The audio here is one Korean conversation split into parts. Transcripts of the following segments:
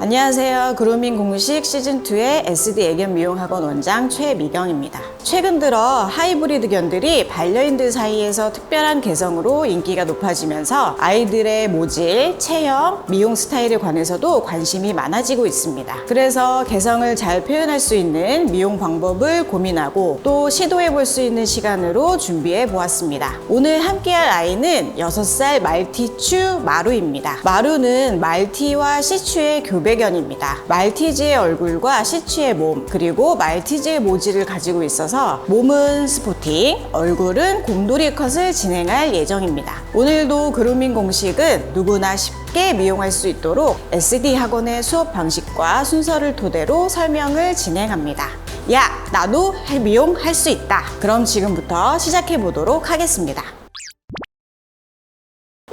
안녕하세요. 그루밍 공식 시즌2의 SD 애견 미용학원 원장 최미경입니다. 최근 들어 하이브리드 견들이 반려인들 사이에서 특별한 개성으로 인기가 높아지면서 아이들의 모질, 체형, 미용 스타일에 관해서도 관심이 많아지고 있습니다. 그래서 개성을 잘 표현할 수 있는 미용 방법을 고민하고 또 시도해 볼 수 있는 시간으로 준비해 보았습니다. 오늘 함께할 아이는 6살 말티추 마루입니다. 마루는 말티와 시추의 교배 견입니다. 말티즈의 얼굴과 시추의 몸, 그리고 말티즈의 모질을 가지고 있어서 몸은 스포팅, 얼굴은 곰돌이 컷을 진행할 예정입니다. 오늘도 그루밍 공식은 누구나 쉽게 미용할 수 있도록 SD 학원의 수업 방식과 순서를 토대로 설명을 진행합니다. 야, 나도 미용 할 수 있다. 그럼 지금부터 시작해 보도록 하겠습니다.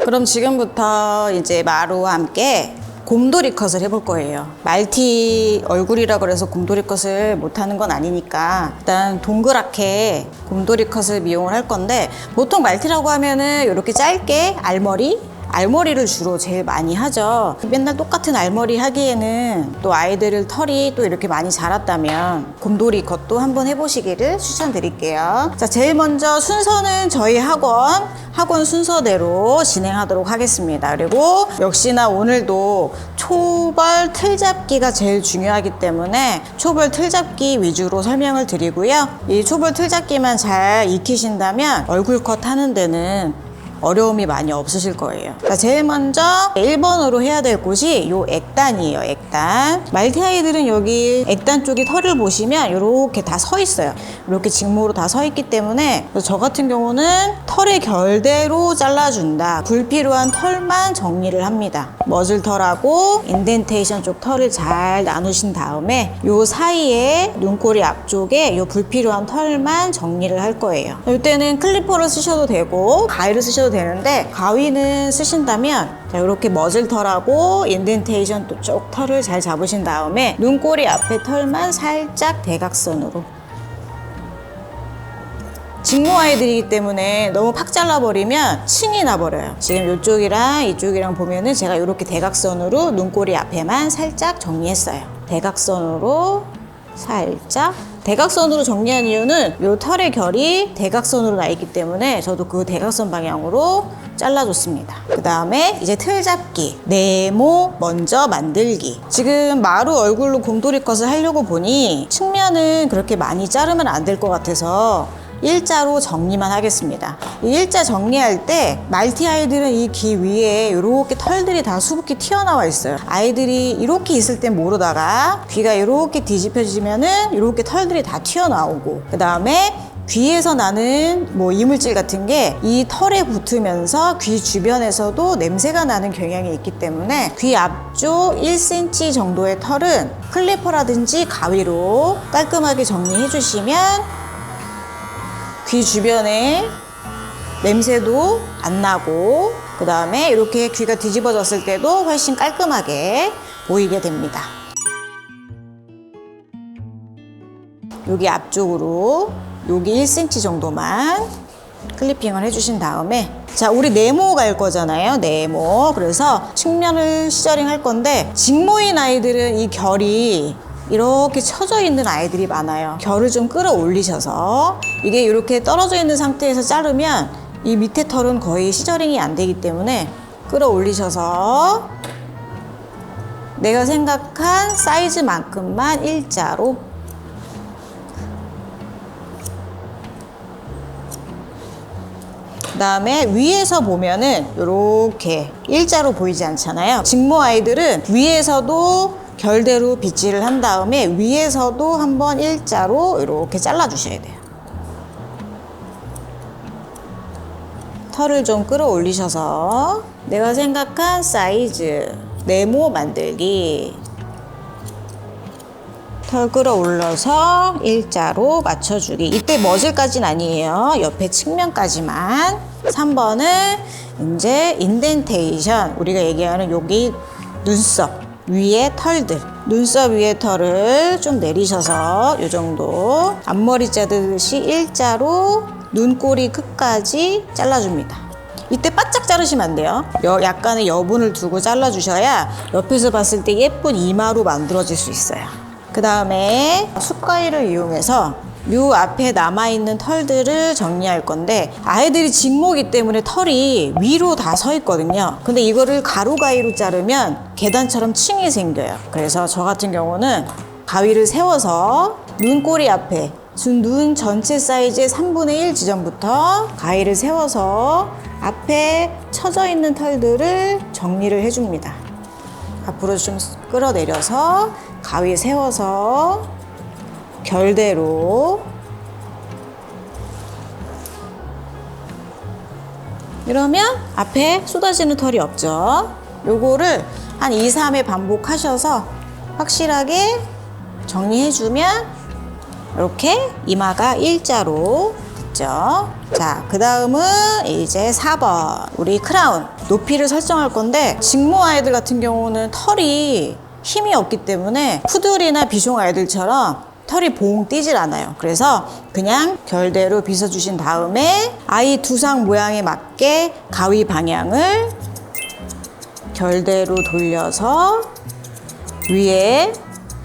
그럼 지금부터 이제 마루와 함께 곰돌이 컷을 해볼 거예요. 말티 얼굴이라 그래서 곰돌이 컷을 못하는 건 아니니까 일단 동그랗게 곰돌이 컷을 미용을 할 건데 보통 말티라고 하면은 이렇게 짧게 알머리 알머리를 주로 제일 많이 하죠. 맨날 똑같은 알머리 하기에는 또 아이들을 털이 또 이렇게 많이 자랐다면 곰돌이 컷도 한번 해보시기를 추천드릴게요. 자, 제일 먼저 순서는 저희 학원, 학원 순서대로 진행하도록 하겠습니다. 그리고 역시나 오늘도 초벌 틀잡기가 제일 중요하기 때문에 초벌 틀잡기 위주로 설명을 드리고요. 이 초벌 틀잡기만 잘 익히신다면 얼굴 컷 하는 데는 어려움이 많이 없으실 거예요. 자, 제일 먼저 1번으로 해야 될 곳이 요 액단이에요, 액단. 말티 아이들은 여기 액단 쪽에 털을 보시면 이렇게 다 서 있어요. 이렇게 직모로 다 서 있기 때문에 저 같은 경우는 털의 결대로 잘라준다. 불필요한 털만 정리를 합니다. 머즐 털하고 인덴테이션 쪽 털을 잘 나누신 다음에 요 사이에 눈꼬리 앞쪽에 요 불필요한 털만 정리를 할 거예요. 이때는 클리퍼를 쓰셔도 되고 가위를 쓰셔도 되는데 가위는 쓰신다면 자, 이렇게 머즐 털하고 인덴테이션 쪽 털을 잘 잡으신 다음에 눈꼬리 앞에 털만 살짝 대각선으로 직모 아이들이기 때문에 너무 팍 잘라버리면 층이 나버려요. 지금 이쪽이랑 이쪽이랑 보면은 제가 이렇게 대각선으로 눈꼬리 앞에만 살짝 정리했어요. 대각선으로 살짝 대각선으로 정리한 이유는 이 털의 결이 대각선으로 나 있기 때문에 저도 그 대각선 방향으로 잘라줬습니다. 그 다음에 이제 틀 잡기, 네모 먼저 만들기. 지금 마루 얼굴로 곰돌이 컷을 하려고 보니 측면은 그렇게 많이 자르면 안 될 것 같아서 일자로 정리만 하겠습니다. 이 일자 정리할 때 말티 아이들은 이 귀 위에 이렇게 털들이 다 수북히 튀어나와 있어요. 아이들이 이렇게 있을 땐 모르다가 귀가 이렇게 뒤집혀지면은 이렇게 털들이 다 튀어나오고 그 다음에 귀에서 나는 뭐 이물질 같은 게 이 털에 붙으면서 귀 주변에서도 냄새가 나는 경향이 있기 때문에 귀 앞쪽 1cm 정도의 털은 클리퍼라든지 가위로 깔끔하게 정리해 주시면 귀 주변에 냄새도 안 나고 그 다음에 이렇게 귀가 뒤집어졌을 때도 훨씬 깔끔하게 보이게 됩니다. 여기 앞쪽으로 여기 1cm 정도만 클리핑을 해주신 다음에 자 우리 네모 갈 거잖아요 네모 그래서 측면을 시저링 할 건데 직모인 아이들은 이 결이 이렇게 쳐져 있는 아이들이 많아요 결을 좀 끌어올리셔서 이게 이렇게 떨어져 있는 상태에서 자르면 이 밑에 털은 거의 시저링이 안 되기 때문에 끌어올리셔서 내가 생각한 사이즈만큼만 일자로 그 다음에 위에서 보면은 이렇게 일자로 보이지 않잖아요. 직모 아이들은 위에서도 결대로 빗질을 한 다음에 위에서도 한번 일자로 이렇게 잘라주셔야 돼요. 털을 좀 끌어올리셔서 내가 생각한 사이즈 네모 만들기 털 끌어올려서 일자로 맞춰주기. 이때 머즐까지는 아니에요. 옆에 측면까지만. 3번은 이제 인덴테이션. 우리가 얘기하는 여기 눈썹 위에 털들. 눈썹 위에 털을 좀 내리셔서 이 정도 앞머리 자르듯이 일자로 눈꼬리 끝까지 잘라줍니다. 이때 바짝 자르시면 안 돼요. 여- 약간의 여분을 두고 잘라주셔야 옆에서 봤을 때 예쁜 이마로 만들어질 수 있어요. 그 다음에 숟가위를 이용해서 요 앞에 남아있는 털들을 정리할 건데 아이들이 직모기 때문에 털이 위로 다 서 있거든요. 근데 이거를 가로가위로 자르면 계단처럼 층이 생겨요. 그래서 저 같은 경우는 가위를 세워서 눈꼬리 앞에 준눈 전체 사이즈의 3분의 1 지점부터 가위를 세워서 앞에 쳐져 있는 털들을 정리를 해줍니다. 앞으로 좀 끌어내려서 가위 세워서 결대로 이러면 앞에 쏟아지는 털이 없죠. 요거를 한 2, 3회 반복하셔서 확실하게 정리해주면 이렇게 이마가 일자로 됐죠. 자, 그 다음은 이제 4번. 우리 크라운. 높이를 설정할 건데, 직모 아이들 같은 경우는 털이 힘이 없기 때문에 푸들이나 비숑 아이들처럼 털이 봉 뛰질 않아요. 그래서 그냥 결대로 빗어주신 다음에 아이 두상 모양에 맞게 가위 방향을 결대로 돌려서 위에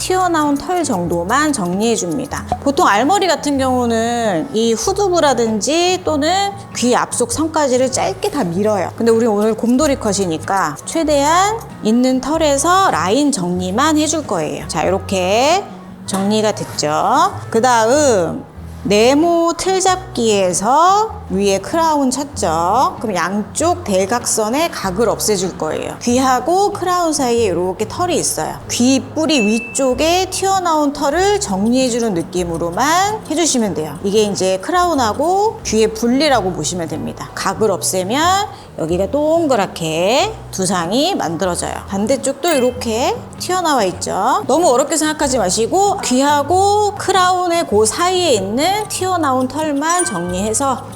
튀어나온 털 정도만 정리해 줍니다. 보통 알머리 같은 경우는 이 후두부라든지 또는 귀 앞속 선까지를 짧게 다 밀어요. 근데 우리 오늘 곰돌이 컷이니까 최대한 있는 털에서 라인 정리만 해줄 거예요. 자, 이렇게 정리가 됐죠. 그 다음 네모 틀 잡기에서 위에 크라운 쳤죠. 그럼 양쪽 대각선의 각을 없애줄 거예요. 귀하고 크라운 사이에 이렇게 털이 있어요. 귀 뿌리 위쪽에 튀어나온 털을 정리해주는 느낌으로만 해주시면 돼요. 이게 이제 크라운하고 귀의 분리라고 보시면 됩니다. 각을 없애면 여기가 동그랗게 두 상이 만들어져요. 반대쪽도 이렇게 튀어나와 있죠. 너무 어렵게 생각하지 마시고 귀하고 크라운의 그 사이에 있는 튀어나온 털만 정리해서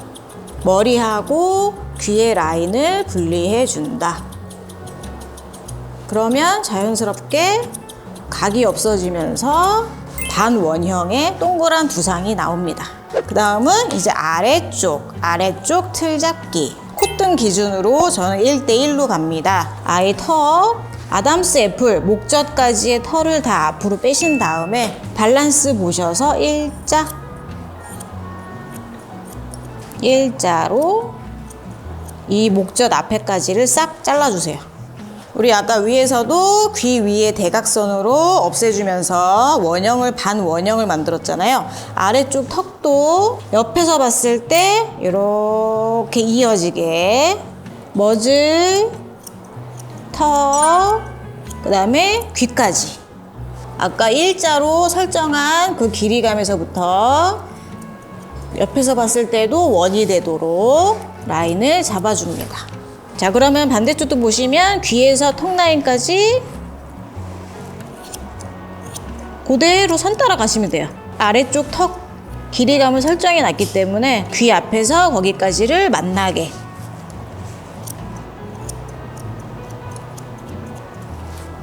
머리하고 귀의 라인을 분리해 준다. 그러면 자연스럽게 각이 없어지면서 반원형의 동그란 두상이 나옵니다. 그 다음은 이제 아래쪽, 아래쪽 틀 잡기. 콧등 기준으로 저는 1대1로 갑니다. 아이 턱, 아담스 애플, 목젖까지의 털을 다 앞으로 빼신 다음에 밸런스 보셔서 일자, 일자로 이 목젖 앞에까지를 싹 잘라주세요. 우리 아까 위에서도 귀 위에 대각선으로 없애주면서 원형을 반 원형을 만들었잖아요. 아래쪽 턱도 옆에서 봤을 때 이렇게 이어지게 머즈, 턱, 그 다음에 귀까지. 아까 일자로 설정한 그 길이감에서부터 옆에서 봤을 때도 원이 되도록 라인을 잡아줍니다. 자, 그러면 반대쪽도 보시면 귀에서 턱 라인까지 그대로 선 따라 가시면 돼요. 아래쪽 턱 길이감을 설정해 놨기 때문에 귀 앞에서 거기까지를 만나게.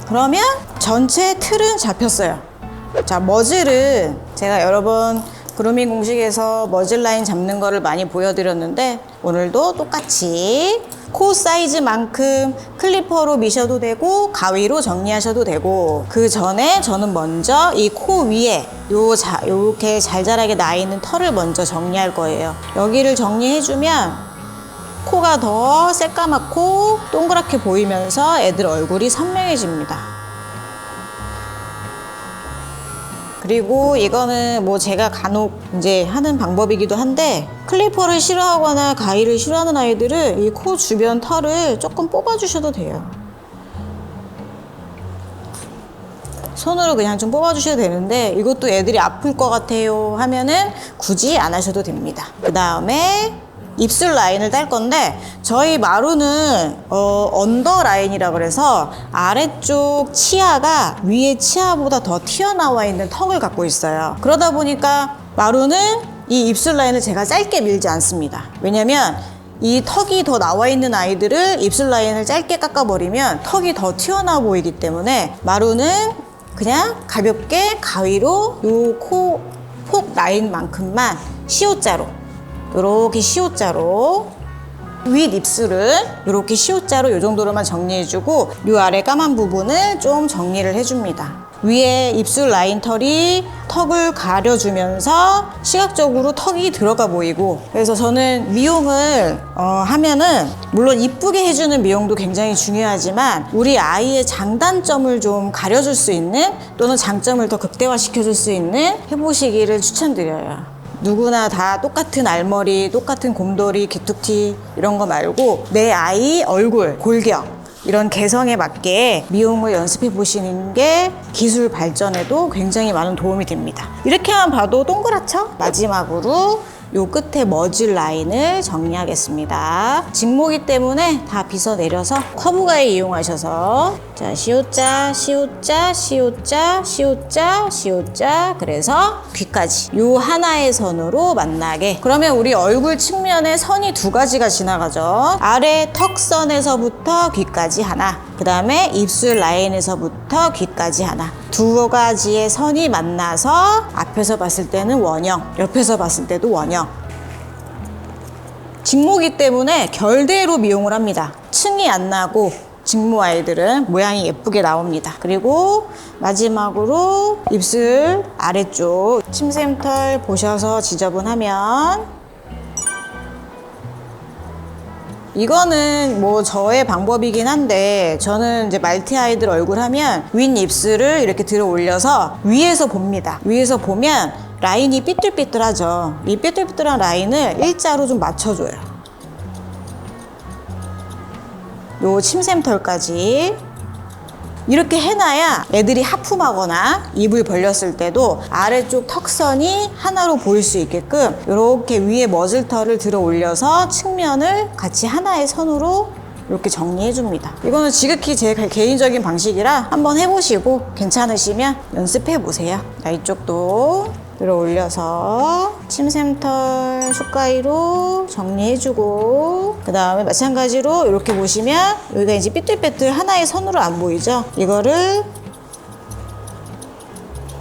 그러면 전체 틀은 잡혔어요. 자, 머즐은 제가 여러 번 그루밍 공식에서 머즐 라인 잡는 거를 많이 보여드렸는데 오늘도 똑같이 코 사이즈만큼 클리퍼로 미셔도 되고 가위로 정리하셔도 되고 그 전에 저는 먼저 이 코 위에 요 자, 요렇게 잘잘하게 나 있는 털을 먼저 정리할 거예요. 여기를 정리해주면 코가 더 새까맣고 동그랗게 보이면서 애들 얼굴이 선명해집니다. 그리고 이거는 뭐 제가 간혹 이제 하는 방법이기도 한데 클리퍼를 싫어하거나 가위를 싫어하는 아이들은 이 코 주변 털을 조금 뽑아주셔도 돼요. 손으로 그냥 좀 뽑아주셔도 되는데 이것도 애들이 아플 것 같아요 하면은 굳이 안 하셔도 됩니다. 그 다음에 입술 라인을 딸 건데 저희 마루는 어, 언더 라인이라 그래서 아래쪽 치아가 위에 치아보다 더 튀어나와 있는 턱을 갖고 있어요. 그러다 보니까 마루는 이 입술 라인을 제가 짧게 밀지 않습니다. 왜냐면 이 턱이 더 나와 있는 아이들을 입술 라인을 짧게 깎아버리면 턱이 더 튀어나와 보이기 때문에 마루는 그냥 가볍게 가위로 요 코 폭 라인만큼만 시옷자로 이렇게 시옷자로 윗 입술은 이렇게 시옷자로 이 정도로만 정리해주고 이 아래 까만 부분을 좀 정리를 해줍니다. 위에 입술 라인 털이 턱을 가려주면서 시각적으로 턱이 들어가 보이고 그래서 저는 미용을 어, 하면은 물론 이쁘게 해주는 미용도 굉장히 중요하지만 우리 아이의 장단점을 좀 가려줄 수 있는 또는 장점을 더 극대화시켜줄 수 있는 해보시기를 추천드려요. 누구나 다 똑같은 알머리, 똑같은 곰돌이, 귀툭티 이런 거 말고 내 아이 얼굴, 골격 이런 개성에 맞게 미용을 연습해 보시는 게 기술 발전에도 굉장히 많은 도움이 됩니다. 이렇게만 봐도 동그랗죠? 마지막으로 요 끝에 머질 라인을 정리하겠습니다. 직모기 때문에 다 빗어 내려서 커브가에 이용하셔서 자 시옷자 시옷자 시옷자 시옷자 시옷자. 그래서 귀까지. 요 하나의 선으로 만나게. 그러면 우리 얼굴 측면에 선이 두 가지가 지나가죠. 아래 턱선에서부터 귀까지 하나. 그 다음에 입술 라인에서부터 귀까지 하나. 두 가지의 선이 만나서 앞에서 봤을 때는 원형 옆에서 봤을 때도 원형. 직모기 때문에 결대로 미용을 합니다. 층이 안 나고 직모 아이들은 모양이 예쁘게 나옵니다. 그리고 마지막으로 입술 아래쪽 침샘털 보셔서 지저분하면 이거는 뭐 저의 방법이긴 한데 저는 이제 말티 아이들 얼굴 하면 윗 입술을 이렇게 들어 올려서 위에서 봅니다. 위에서 보면 라인이 삐뚤삐뚤하죠. 이 삐뚤삐뚤한 라인을 일자로 좀 맞춰줘요. 요 침샘털까지 이렇게 해놔야 애들이 하품하거나 입을 벌렸을 때도 아래쪽 턱선이 하나로 보일 수 있게끔 이렇게 위에 머즐털을 들어 올려서 측면을 같이 하나의 선으로 이렇게 정리해 줍니다. 이거는 지극히 제 개인적인 방식이라 한번 해보시고 괜찮으시면 연습해 보세요. 자, 이쪽도 들어 올려서 침샘털 숟가위로 정리해주고 그 다음에 마찬가지로 이렇게 보시면 여기가 이제 삐뚤삐뚤 하나의 선으로 안 보이죠? 이거를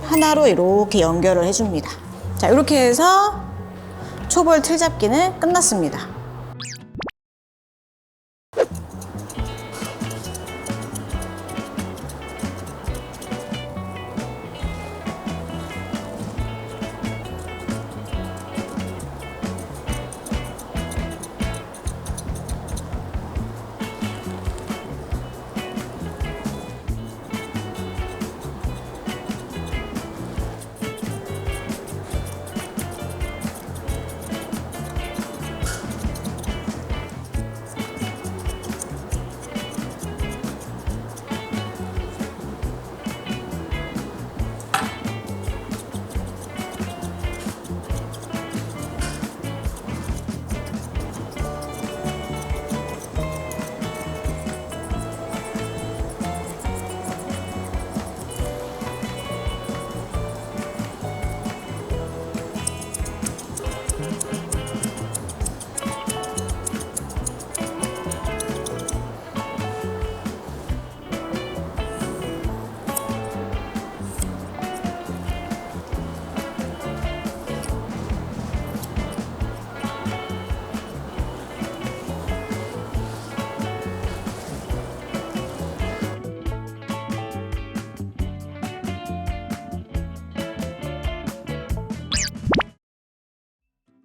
하나로 이렇게 연결을 해줍니다. 자 이렇게 해서 초벌 틀 잡기는 끝났습니다.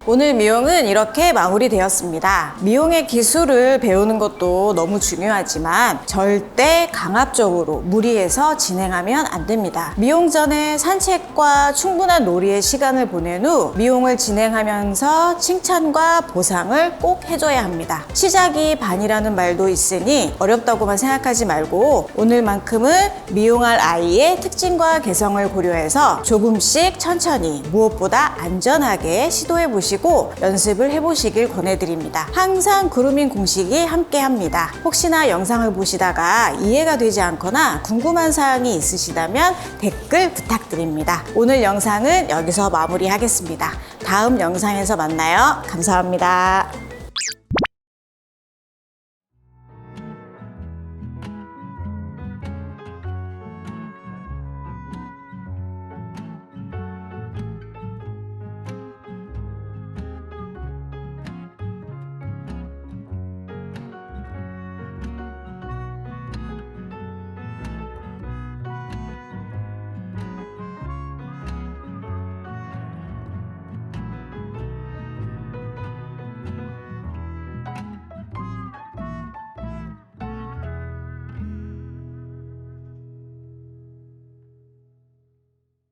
오늘 미용은 이렇게 마무리되었습니다. 미용의 기술을 배우는 것도 너무 중요하지만 절대 강압적으로 무리해서 진행하면 안 됩니다. 미용 전에 산책과 충분한 놀이의 시간을 보낸 후 미용을 진행하면서 칭찬과 보상을 꼭 해줘야 합니다. 시작이 반이라는 말도 있으니 어렵다고만 생각하지 말고 오늘만큼은 미용할 아이의 특징과 개성을 고려해서 조금씩 천천히 무엇보다 안전하게 시도해 보시고 연습을 해보시길 권해드립니다. 항상 그루밍 공식이 함께 합니다. 혹시나 영상을 보시다가 이해가 되지 않거나 궁금한 사항이 있으시다면 댓글 부탁드립니다. 오늘 영상은 여기서 마무리하겠습니다. 다음 영상에서 만나요. 감사합니다.